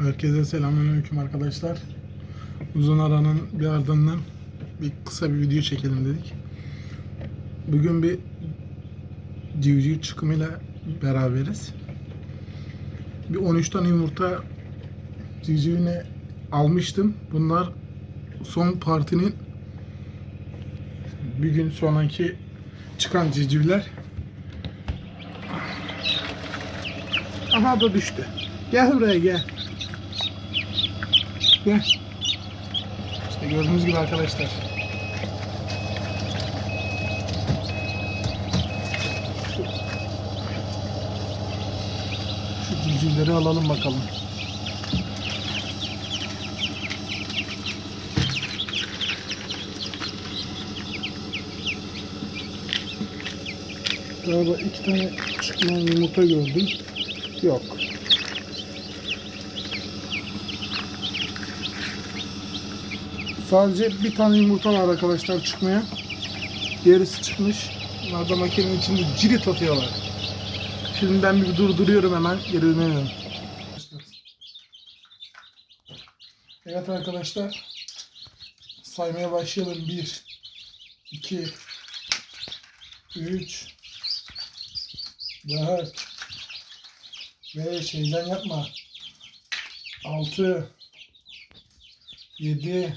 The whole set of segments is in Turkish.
Herkese selamünaleyküm arkadaşlar. Uzun aranın bir ardından bir kısa bir video çekelim dedik. Bugün bir civciv çıkımıyla beraberiz. Bir 13 tane yumurta civcivine almıştım. Bunlar son partinin bir gün sonraki çıkan civcivler. Aha da düştü. Gel buraya gel. Gel. İşte gördüğünüz gibi arkadaşlar. Şu, civcivleri alalım bakalım. Galiba iki tane çıkmayan yumurta gördüm. Yok. Sadece bir tane yumurta var arkadaşlar çıkmaya. Diğerisi çıkmış. Bunlar da makinenin içinde cirit atıyorlar. Şimdi ben bir durduruyorum hemen. Geri dönüyorum. Evet arkadaşlar. Saymaya başlayalım. 1 2 3 4 5 heyecan yapma. 6 7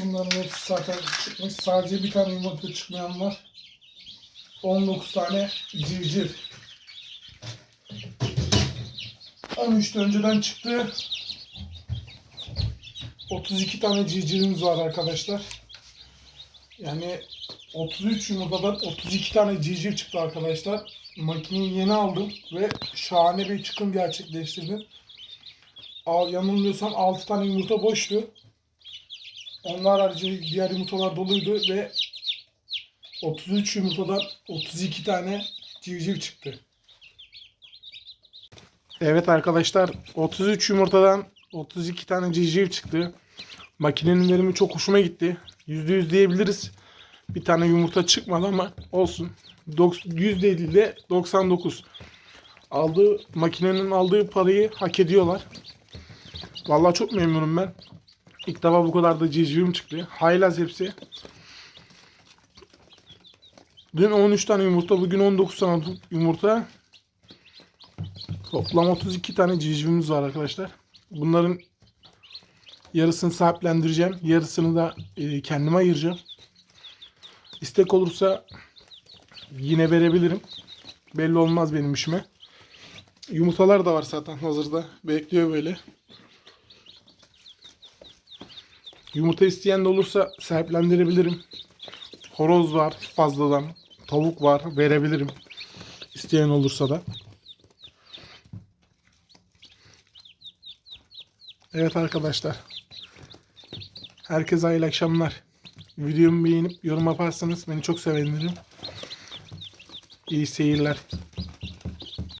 Bunların hepsi zaten çıkmış. Sadece bir tane yumurta çıkmayan var. 19 tane civciv. 13 de önceden çıktı. 32 tane civcivimiz var arkadaşlar. Yani 33 yumurtadan 32 tane civciv çıktı arkadaşlar. Makineyi yeni aldım ve şahane bir çıkım gerçekleştirdim. Yanılmıyorsam 6 tane yumurta boştu. Onlar harici diğer yumurtalar doluydu ve 33 yumurtadan 32 tane civciv çıktı. Evet arkadaşlar 33 yumurtadan 32 tane civciv çıktı. Makinenin verimi çok hoşuma gitti. %100 diyebiliriz. Bir tane yumurta çıkmadı ama olsun. Dok- %50 ile 99. Aldığı makinenin aldığı parayı hak ediyorlar. Vallahi çok memnunum ben. İlk defa bu kadar da civcivim çıktı. Haylaz hepsi. Dün 13 tane yumurta, bugün 19 tane yumurta. Toplam 32 tane civcivimiz var arkadaşlar. Bunların yarısını sahiplendireceğim. Yarısını da e, kendime ayıracağım. İstek olursa yine verebilirim. Belli olmaz benim işime. Yumurtalar da var zaten hazırda. Bekliyor böyle. Yumurta isteyen de olursa sahiplendirebilirim. Horoz var fazladan. Tavuk var verebilirim. İsteyen olursa da. Evet arkadaşlar. Herkese hayırlı akşamlar. Videomu beğenip yorum yaparsanız beni çok sevinirim. İyi seyirler.